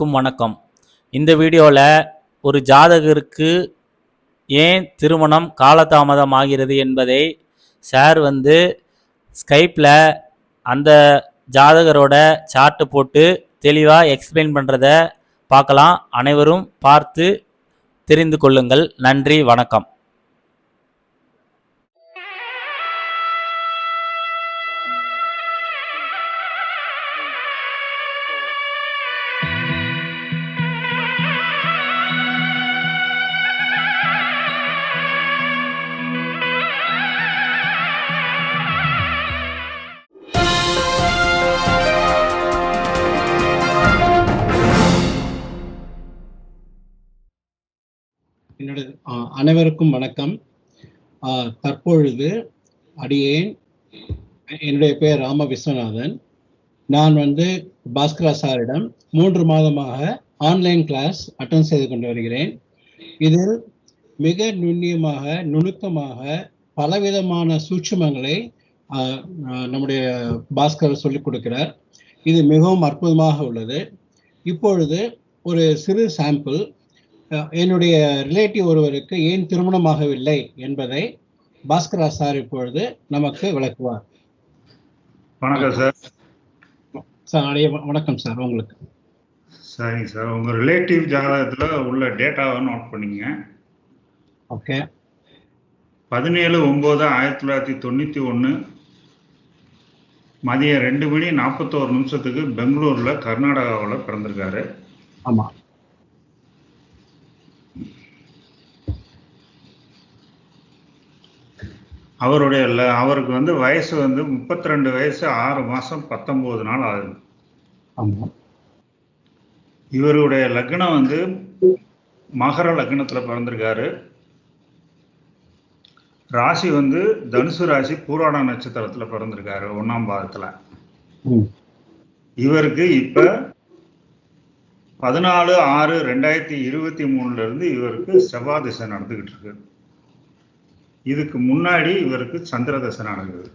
அனைவருக்கும் வணக்கம். இந்த வீடியோவில் ஒரு ஜாதகருக்கு ஏன் திருமணம் காலதாமதம் ஆகிறது என்பதை சார் வந்து ஸ்கைப்பில் அந்த ஜாதகரோட சார்ட்டு போட்டு தெளிவாக எக்ஸ்பிளைன் பண்ணுறத பார்க்கலாம். அனைவரும் பார்த்து தெரிந்து கொள்ளுங்கள். நன்றி வணக்கம். என்னோட அனைவருக்கும் வணக்கம். தற்பொழுது அடியேன் என்னுடைய பெயர் ராம விஸ்வநாதன். நான் வந்து பாஸ்கரா சாரிடம் மூன்று மாதமாக ஆன்லைன் கிளாஸ் அட்டன் செய்து கொண்டு வருகிறேன். இதில் மிக நுண்ணியமாக நுணுக்கமாக பலவிதமான சூட்சுமங்களை நம்முடைய பாஸ்கர் சொல்லிக் கொடுக்கிறார். இது மிகவும் அற்புதமாக உள்ளது. இப்பொழுது ஒரு சிறு சாம்பிள் என்னுடைய ரிலேட்டிவ் ஒருவருக்கு ஏன் திருமணமாகவில்லை என்பதை பாஸ்கரா சார் இப்பொழுது நமக்கு விளக்குவார். வணக்கம் சார். சார் வணக்கம் சார் உங்களுக்கு. சரிங்க சார். உங்கள் ரிலேட்டிவ் ஜாதகத்தில் உள்ள டேட்டாவை நோட் பண்ணிங்க. ஓகே. பதினேழு ஒம்பது ஆயிரத்தி தொள்ளாயிரத்தி தொண்ணூற்றி ஒன்று மதியம் ரெண்டு மணி நாற்பத்தோரு நிமிஷத்துக்கு பெங்களூரில் கர்நாடகாவில் பிறந்திருக்காரு. ஆமா. அவருடைய அவருக்கு வந்து வயசு வந்து முப்பத்தி ரெண்டு வயசு ஆறு மாதம் பத்தொம்போது நாள் ஆகுது. ஆமா. இவருடைய லக்னம் வந்து மகர லக்னத்தில் பிறந்திருக்காரு. ராசி வந்து தனுசு ராசி பூராட நட்சத்திரத்தில் பிறந்திருக்காரு ஒன்றாம் பாதத்தில். இவருக்கு இப்போ பதினாலு ஆறு ரெண்டாயிரத்தி இருபத்தி மூணுல இருந்து இவருக்கு செவ்வாய் திசை நடந்துகிட்டு இருக்கு. இதுக்கு முன்னாடி இவருக்கு சந்திர திசை நடக்குது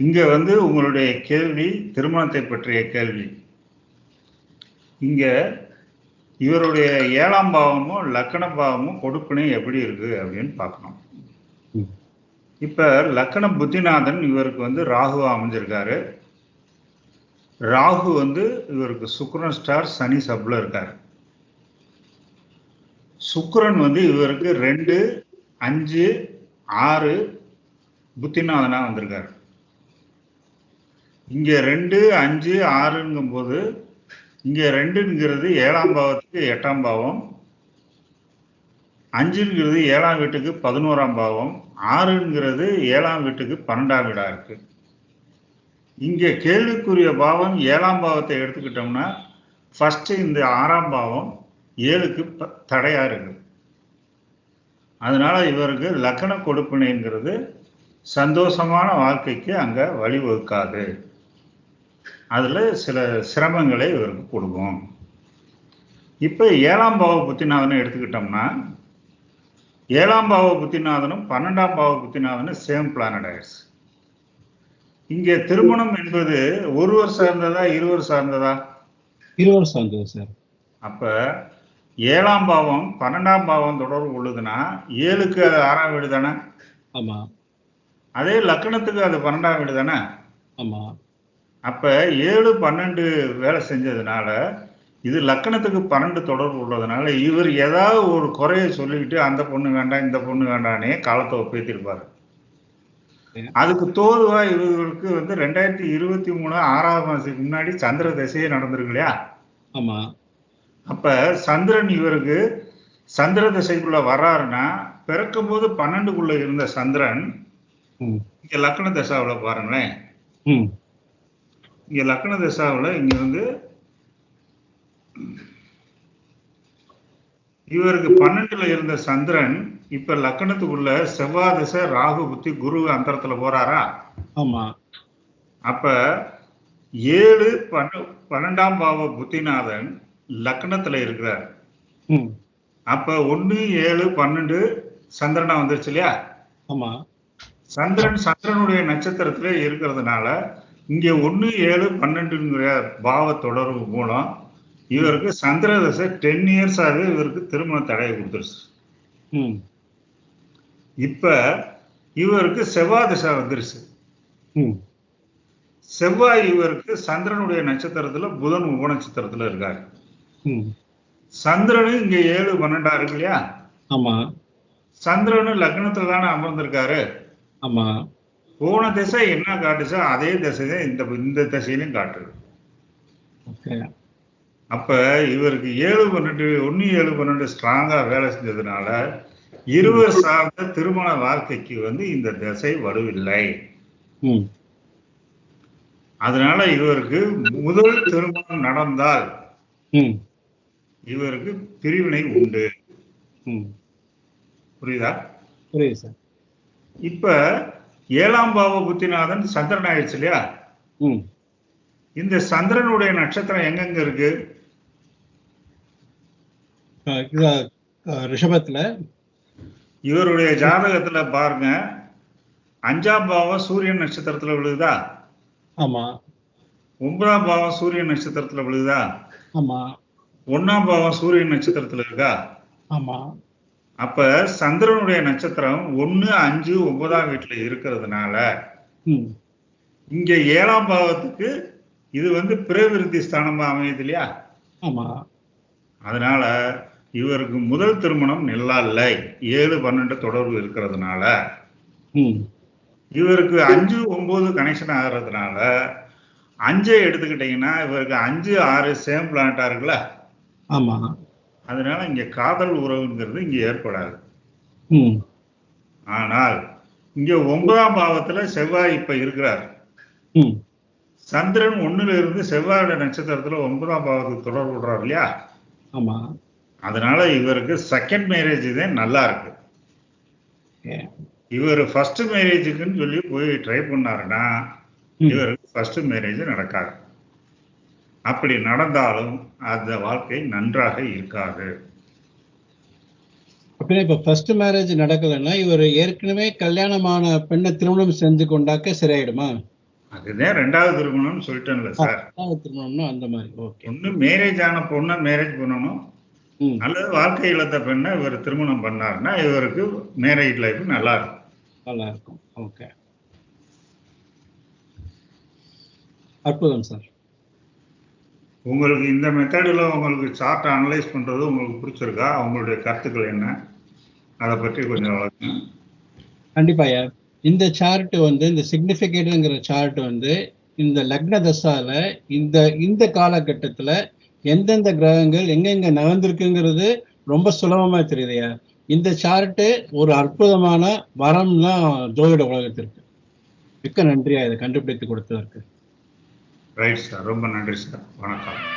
இங்க வந்து உங்களுடைய கேள்வி திருமணத்தை பற்றிய கேள்வி. இங்க இவருடைய ஏழாம் பாவமும் லக்கண பாவமும் கொடுப்பினை எப்படி இருக்கு அப்படின்னு பார்க்கணும். இப்ப லக்கண புத்திநாதன் இவருக்கு வந்து ராகுவா அமைஞ்சிருக்காரு. ராகு வந்து இவருக்கு சுக்கிரன் ஸ்டார் சனி சப்ல இருக்காரு. சுக்கிரன் வந்து இவருக்கு ரெண்டு அஞ்சு ஆறு புத்திநாதனா வந்திருக்காரு. இங்க ரெண்டு அஞ்சு ஆறுங்கும் போது இங்க ரெண்டுங்கிறது ஏழாம் பாவத்துக்கு எட்டாம் பாவம். அஞ்சுங்கிறது ஏழாம் வீட்டுக்கு பதினோராம் பாவம். ஆறுங்கிறது ஏழாம் வீட்டுக்கு பன்னெண்டாம் வீடா இருக்கு. இங்க கேள்விக்குரிய பாவம் ஏழாம் பாவத்தை எடுத்துக்கிட்டோம்னா ஃபர்ஸ்ட் இந்த ஆறாம் பாவம் ஏழுக்கு ப- தடையா இருக்கு. அதனால இவருக்கு லக்கண கொடுப்பினைங்கிறது சந்தோஷமான வாழ்க்கைக்கு அங்க வழிவகுக்காது. அதுல சில சிரமங்களை இவருக்கு கொடுக்கும். இப்ப ஏழாம் பாவ புத்திநாதனை எடுத்துக்கிட்டோம்னா ஏழாம் பாவ புத்திநாதனும் பன்னெண்டாம் பாவ புத்திநாதனும் சேம் பிளானட் ஆயிடுச்சு. இங்க திருமணம் என்பது ஒருவர் சார்ந்ததா இருவர் சார்ந்ததா? இருவர் சார்ந்தது சார் அப்ப ஏழாம் பாவம் பன்னெண்டாம் பாவம் தொடர்பு உள்ளதுன்னா ஏழுக்கு அது ஆறாம் வீடு தானே? ஆமா. அதே லக்கணத்துக்கு அது பன்னெண்டாம் வீடு தானே? ஆமா. அப்ப ஏழு பன்னெண்டு வேலை செஞ்சதுனால இது லக்கணத்துக்கு பன்னெண்டு தொடர்பு உள்ளதுனால இவர் ஏதாவது ஒரு குறைய சொல்லிக்கிட்டு அந்த பொண்ணு வேண்டாம் இந்த பொண்ணு வேண்டானே காலத்தை ஒப்பேத்திருப்பாரு. அதுக்கு தோதுவா இவருக்கு வந்து ரெண்டாயிரத்தி இருபத்தி மூணு ஆறாவது மாசத்துக்கு முன்னாடி சந்திர திசையே நடந்திருக்கு இல்லையா? ஆமா. அப்ப சந்திரன் இவருக்கு சந்திர திசைக்குள்ள வர்றாருன்னா பிறக்கும் போது பன்னெண்டுக்குள்ள இருந்த சந்திரன் இங்க லக்ன தசாவுல பாருங்களேன். இங்க லக்ன தசாவுல இங்க வந்து இவருக்கு பன்னெண்டுல இருந்த சந்திரன் இப்ப லக்கணத்துக்குள்ள செவ்வாய் திசை ராகு புத்தி குரு அந்தரத்துல போறாரா? ஆமா. அப்ப ஏழு பன்ன பன்னெண்டாம் பாவ புத்திநாதன் லக்னத்துல இருக்கிறார் அப்ப ஒண்ணு ஏழு பன்னெண்டு சந்திரனா வந்துருச்சு இல்லையா? ஆமா. சந்திரன் சந்திரனுடைய நட்சத்திரத்திலே இருக்கிறதுனால இங்க ஒண்ணு ஏழு பன்னெண்டுங்கிற பாவ தொடர்பு மூலம் இவருக்கு சந்திர தசை டென் இயர்ஸாவே இவருக்கு திருமண தடையை கொடுத்துருச்சு. இப்ப இவருக்கு செவ்வாய் திசை வந்துருச்சு. செவ்வாய் இவருக்கு சந்திரனுடைய நட்சத்திரத்துல புதன் உப நட்சத்திரத்துல இருக்காரு. சந்திரனும் இங்க ஏழு பன்னெண்டா இருக்கு இல்லையா? ஆமா. சந்திரனும் லக்னத்துல தானே அமர்ந்திருக்காரு. ஆமா. போன திசை என்ன காட்டுச்சோ அதே திசை தான் இந்த இந்த திசையிலும் காட்டுது. அப்ப இவருக்கு ஏழு பன்னெண்டு ஒன்னு ஏழு பன்னெண்டு ஸ்ட்ராங்கா வேலை செஞ்சதுனால இருவர் சார்ந்த திருமண வாழ்க்கைக்கு வந்து இந்த திசை வலுவில்லை. அதனால இவருக்கு முதல் திருமணம் நடந்தால் இவருக்கு பிரிவினை உண்டு. புரியுதா? புரியுது சார். இப்ப ஏழாம் பாவ புத்திநாதன் சந்திரன் ஆயிடுச்சு இல்லையா? இந்த சந்திரனுடைய நட்சத்திரம் எங்கெங்க இருக்கு? ரிஷபத்துல. இவருடைய ஜாதகத்துல பாருங்க. அஞ்சாம் பாவம் சூரியன் நட்சத்திரத்துல விழுகுதா? ஆமா. ஒன்பதாம் பாவம் சூரியன் நட்சத்திரத்துல விழுகுதா? ஆமா. ஒன்னாம் பாவம் சூரியன் நட்சத்திரத்துல இருக்கா? ஆமா. அப்ப சந்திரனுடைய நட்சத்திரம் ஒன்னு அஞ்சு ஒன்பதாம் வீட்டுல இருக்கிறதுனால இங்க ஏழாம் பாவத்துக்கு இது வந்து பிரவிருத்தி ஸ்தானமா அமையுது இல்லையா? ஆமா. அதனால இவருக்கு முதல் திருமணம் நல்லா இல்லை ஏழு பன்னெண்டு தொடர்பு இருக்கிறதுனால இவருக்கு அஞ்சு ஒன்பது கனெக்ஷன் ஆகிறதுனால அஞ்சை எடுத்துக்கிட்டீங்கன்னா இவருக்கு அஞ்சு ஆறு சேம் பிளானட்டா இருக்குல்ல? ஆமா. அதனால இங்க காதல் உறவுங்கிறது இங்க ஏற்படாது. ஆனால் இங்க ஒன்பதாம் பாவத்துல செவ்வாய் இப்ப இருக்கிறார். சந்திரன் ஒண்ணுல இருந்து செவ்வாயோட நட்சத்திரத்துல ஒன்பதாம் பாவத்துக்கு தொடர்பு விடுறார் இல்லையா? ஆமா. அதனால இவருக்கு செகண்ட் மேரேஜ் தான் நல்லா இருக்கு. இவர் ஃபர்ஸ்ட் மேரேஜுக்குன்னு சொல்லி போய் ட்ரை பண்ணாருன்னா. இவருக்கு ஃபர்ஸ்ட் மேரேஜ் நடக்காது. அப்படி நடந்தாலும் அந்த வாழ்க்கை நன்றாக இருக்காது. அப்படின்னா இப்ப ஃபர்ஸ்ட் மேரேஜ் நடக்கலைன்னா இவர் ஏற்கனவே கல்யாணமான பெண்ணை திருமணம் செஞ்சு கொண்டாக்க சரியாயிடுமா அதுதான் ரெண்டாவது திருமணம்னு சொல்லிட்டேன்ல சார். திருமணம்னா அந்த மாதிரி ஓகே ஒண்ணு மேரேஜ் ஆன பொண்ணை மேரேஜ் பண்ணணும். அல்லது வாழ்க்கை இழந்த பெண்ணை இவர் திருமணம் பண்ணாருன்னா இவருக்கு மேரேஜ் லைஃப் நல்லா இருக்கும். நல்லா இருக்கும் ஓகே அற்புதம் சார். உங்களுக்கு இந்த மெத்தடில் உங்களுக்கு சார்ட் அனலைஸ் பண்ணுறது உங்களுக்கு பிடிச்சிருக்கா? உங்களுடைய கருத்துக்கள் என்ன? அதை பற்றி கொஞ்சம் வளர்க்கணும். கண்டிப்பா ஐயா. இந்த சார்ட் வந்து இந்த சிக்னிஃபிகேட்டுங்கிற சார்ட் வந்து இந்த லக்ன தசால இந்த இந்த காலகட்டத்தில் எந்தெந்த கிரகங்கள் எங்கெங்க நகர்ந்திருக்குங்கிறது ரொம்ப சுலபமாக தெரியுதுயா இந்த சார்ட்டு ஒரு அற்புதமான வரம் தான் ஜோதிட உலகத்திற்கு. மிக்க நன்றியா இதை கண்டுபிடித்து கொடுத்ததற்கு. Right sir. ரொம்ப நன்றி சார். வணக்கம்.